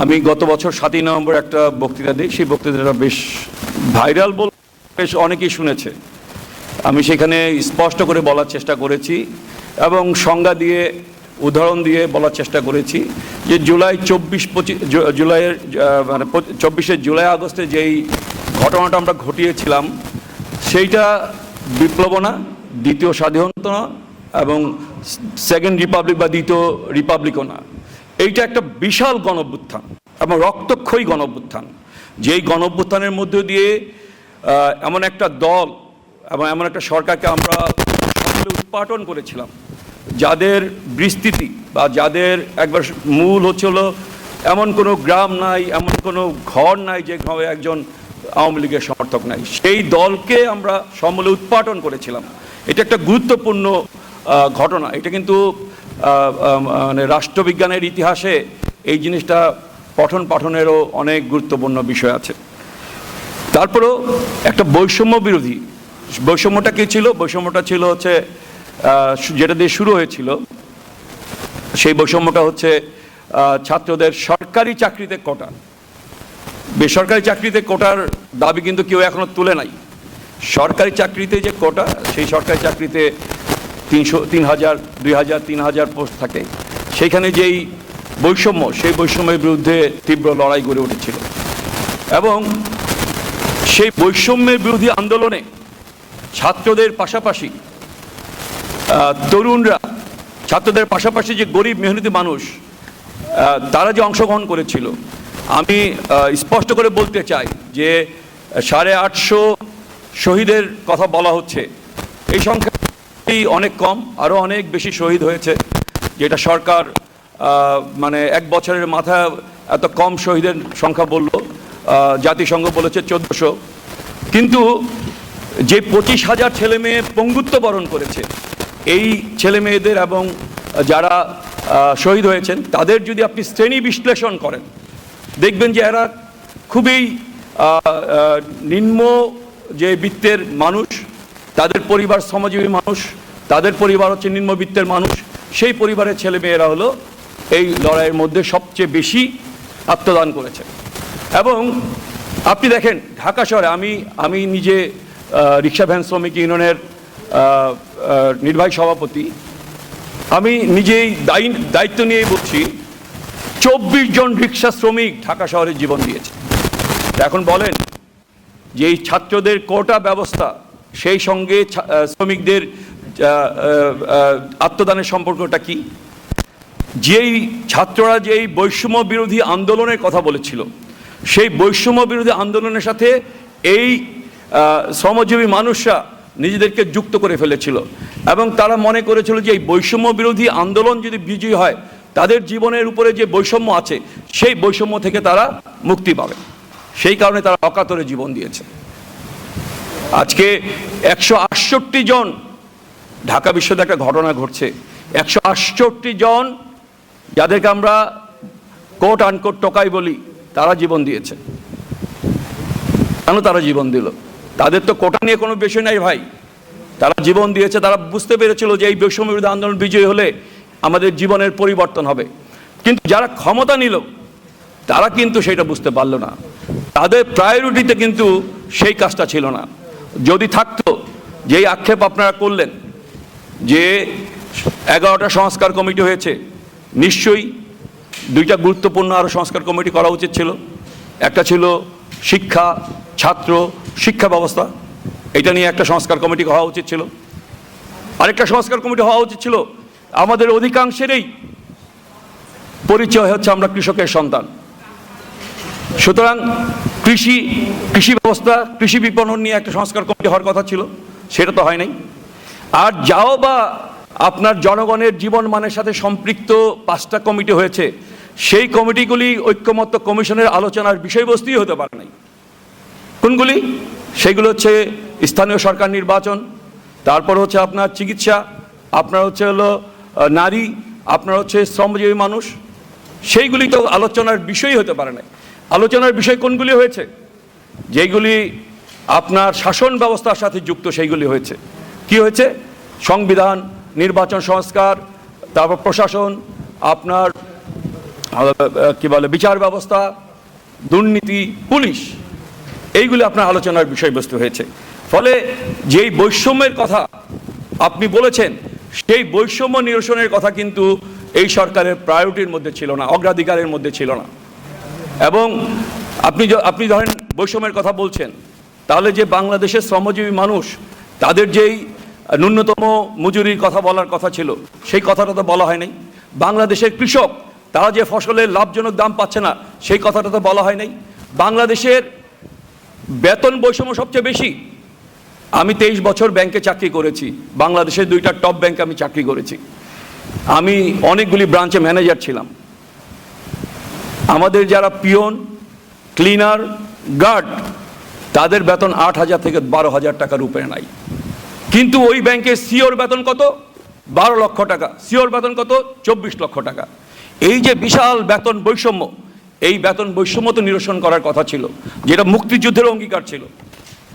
আমি গত বছর সাতই নভেম্বর একটা বক্তৃতা দিই। সেই বক্তৃতাটা বেশ ভাইরাল বল বেশ অনেকেই শুনেছে। আমি সেখানে স্পষ্ট করে বলার চেষ্টা করেছি এবং সংজ্ঞা দিয়ে, উদাহরণ দিয়ে বলার চেষ্টা করেছি যে জুলাই চব্বিশ পঁচিশ জুলাইয়ের মানে চব্বিশে জুলাই আগস্টে যেই ঘটনাটা আমরা ঘটিয়েছিলাম, সেইটা বিপ্লব না, দ্বিতীয় স্বাধীনতা এবং সেকেন্ড রিপাবলিক বা দ্বিতীয় রিপাবলিকও না। এইটা একটা বিশাল গণভ্যুত্থান এবং রক্তক্ষয়ী গণভ্যুত্থান যেই গণভ্যুত্থানের মধ্য দিয়ে এমন একটা দল এবং এমন একটা সরকারকে আমরা সকলে উৎপাটন করেছিলাম, যাদের বিস্তৃতি বা যাদের একবার মূল হচ্ছে হলো এমন কোনো গ্রাম নাই, এমন কোনো ঘর নাই যেখানে একজন আওয়ামী লীগের সমর্থক নাই। সেই দলকে আমরা সমূলে উৎপাটন করেছিলাম। এটা একটা গুরুত্বপূর্ণ ঘটনা। এটা কিন্তু মানে রাষ্ট্রবিজ্ঞানের ইতিহাসে এই জিনিসটা পঠন পাঠনেরও অনেক গুরুত্বপূর্ণ বিষয় আছে। তারপরেও একটা বৈষম্য বিরোধী, বৈষম্যটা কী ছিল? বৈষম্যটা ছিল হচ্ছে যেটা দিয়ে শুরু হয়েছিল, সেই বৈষম্যটা হচ্ছে ছাত্রদের সরকারি চাকরিতে কোটা। বেসরকারি চাকরিতে কোটার দাবি কিন্তু কেউ এখনও তুলে নাই। সরকারি চাকরিতে যে কোটা, সেই সরকারি চাকরিতে তিনশো, তিন হাজার, দুই হাজার, তিন হাজার পোস্ট থাকে। সেইখানে যেই বৈষম্য, সেই বৈষম্যের বিরুদ্ধে তীব্র লড়াই গড়ে উঠেছিল। এবং সেই বৈষম্যের বিরোধী আন্দোলনে ছাত্রদের পাশাপাশি তরুণরা, ছাত্রদের পাশাপাশি যে গরিব মেহনতি মানুষ তারা যে অংশগ্রহণ করেছিল, আমি স্পষ্ট করে বলতে চাই যে সাড়ে আটশো শহীদের কথা বলা হচ্ছে। এই সংখ্যা অনেক কম আরও অনেক বেশি শহীদ হয়েছে, যেটা সরকার মানে এক বছরের মাথায় এত কম শহীদের সংখ্যা বলল জাতিসংঘ বলেছে চোদ্দশো। কিন্তু যে পঁচিশ হাজার ছেলে মেয়ে পঙ্গুত্ব বরণ করেছে, এই ছেলে মেয়েদের এবং যারা শহীদ হয়েছেন, তাদের যদি আপনি শ্রেণি বিশ্লেষণ করেন, দেখবেন যে এরা খুবই নিম্ন যে বৃত্তের মানুষ তাদের পরিবার শ্রমজীবী মানুষ, তাদের পরিবার হচ্ছে নিম্নবিত্তের মানুষ, সেই পরিবারের ছেলে মেয়েরা হলো এই লড়াইয়ের মধ্যে সবচেয়ে বেশি আত্মদান করেছে। এবং আপনি দেখেন, ঢাকা শহরে আমি আমি নিজে রিক্সা ভ্যান শ্রমিক ইউনিয়নের নির্বাহী সভাপতি। আমি নিজেই দায়ী- দায়িত্ব নিয়েই বলছি, চব্বিশ জন রিক্সা শ্রমিক ঢাকা শহরে জীবন দিয়েছে। এখন বলেন যে এই ছাত্রদের কোটা ব্যবস্থা সেই সঙ্গে শ্রমিকদের আত্মদানের সম্পর্কটা কি? যেই ছাত্ররা যেই বৈষম্য বিরোধী আন্দোলনের কথা বলেছিল, সেই বৈষম্য বিরোধী আন্দোলনের সাথে এই শ্রমজীবী মানুষরা নিজেদেরকে যুক্ত করে ফেলেছিল এবং তারা মনে করেছিল যে এই বৈষম্য বিরোধী আন্দোলন যদি বিজয়ী হয়, তাদের জীবনের উপরে যে বৈষম্য আছে, সেই বৈষম্য থেকে তারা মুক্তি পাবে। সেই কারণে তারা অকাতরে জীবন দিয়েছে। আজকে একশো আটষট্টি জন, ঢাকা বিশ্ববিদ্যালয়ে একটা ঘটনা ঘটছে, একশো আটষট্টি জন যাদেরকে আমরা কোট আনকোট টোকাই বলি, তারা জীবন দিয়েছে। কেন তারা জীবন দিল? তাদের তো কোটা নিয়ে কোনো বিষয় নাই ভাই। তারা জীবন দিয়েছে, তারা বুঝতে পেরেছিল যে এই বৈষম্য বিরোধী আন্দোলন বিজয়ী হলে আমাদের জীবনের পরিবর্তন হবে। কিন্তু যারা ক্ষমতা নিল, তারা কিন্তু সেটা বুঝতে পারল না। তাদের প্রায়োরিটিতে কিন্তু সেই কাজটা ছিল না। যদি থাকতো, যেই আক্ষেপ আপনারা করলেন যে এগারোটা সংস্কার কমিটি হয়েছে, নিশ্চয়ই দুইটা গুরুত্বপূর্ণ আরও সংস্কার কমিটি করা উচিত ছিল। একটা ছিল শিক্ষা, ছাত্র, শিক্ষা ব্যবস্থা। এটা নিয়ে একটা সংস্কার কমিটি হওয়া উচিত ছিল। আরেকটা সংস্কার কমিটি হওয়া উচিত ছিল, আমাদের অধিকাংশেরই পরিচয় হচ্ছে আমরা কৃষকের সন্তান। সুতরাং কৃষি কৃষি ব্যবস্থা, কৃষি বিপণন নিয়ে একটা সংস্কার কমিটি হওয়ার কথা ছিল, সেটা তো হয় নাই। আর যাও বা আপনার জনগণের জীবন মানের সাথে সম্পৃক্ত পাঁচটা কমিটি হয়েছে, সেই কমিটিগুলি ঐক্যমত্য কমিশনের আলোচনার বিষয়বস্তুই হতে পারে নাই। কোনগুলি? সেগুলো হচ্ছে স্থানীয় সরকার নির্বাচন, তারপর হচ্ছে আপনার চিকিৎসা, আপনার হচ্ছে হলো নারী, আপনার হচ্ছে শ্রমজীবী মানুষ, সেইগুলি তো আলোচনার বিষয় হতে পারে না আলোচনার বিষয় কোনগুলি হয়েছে? যেগুলি আপনার শাসন ব্যবস্থার সাথে যুক্ত, সেইগুলি হয়েছে। কি হয়েছে? সংবিধান, নির্বাচন সংস্কার, তারপর প্রশাসন, আপনার কি বলে, বিচার ব্যবস্থা, দুর্নীতি, পুলিশ, এইগুলি আপনার আলোচনার বিষয়বস্তু হয়েছে। ফলে যেই বৈষম্যের কথা আপনি বলেছেন, সেই বৈষম্য নিরসনের কথা কিন্তু এই সরকারের প্রায়োরিটির মধ্যে ছিল না, অগ্রাধিকারের মধ্যে ছিল না। এবং আপনি আপনি ধরেন বৈষম্যের কথা বলছেন, তাহলে যে বাংলাদেশের শ্রমজীবী মানুষ, তাদের যেই ন্যূনতম মজুরির কথা বলার কথা ছিল, সেই কথাটা তো বলা হয় নাই বাংলাদেশের কৃষক, তারা যে ফসলের লাভজনক দাম পাচ্ছে না, সেই কথাটা তো বলা হয় নাই বাংলাদেশের বেতন বৈষম্য সবচেয়ে বেশি। আমি তেইশ বছর ব্যাংকে চাকরি করেছি, বাংলাদেশের দুইটা টপ ব্যাংকে আমি চাকরি করেছি। আমি অনেকগুলি ব্রাঞ্চে ম্যানেজার ছিলাম। আমাদের যারা পিয়ন, ক্লিনার, গার্ড, তাদের বেতন আট হাজার থেকে বারো হাজার টাকার উপরে নাই। কিন্তু ওই ব্যাংকের সিওর বেতন কত? বারো লক্ষ টাকা। সিওর বেতন কত? চব্বিশ লক্ষ টাকা। এই যে বিশাল বেতন বৈষম্য, এই বেতন বৈষম্য তো নিরসন করার কথা ছিল, যেটা মুক্তিযুদ্ধের অঙ্গীকার ছিল।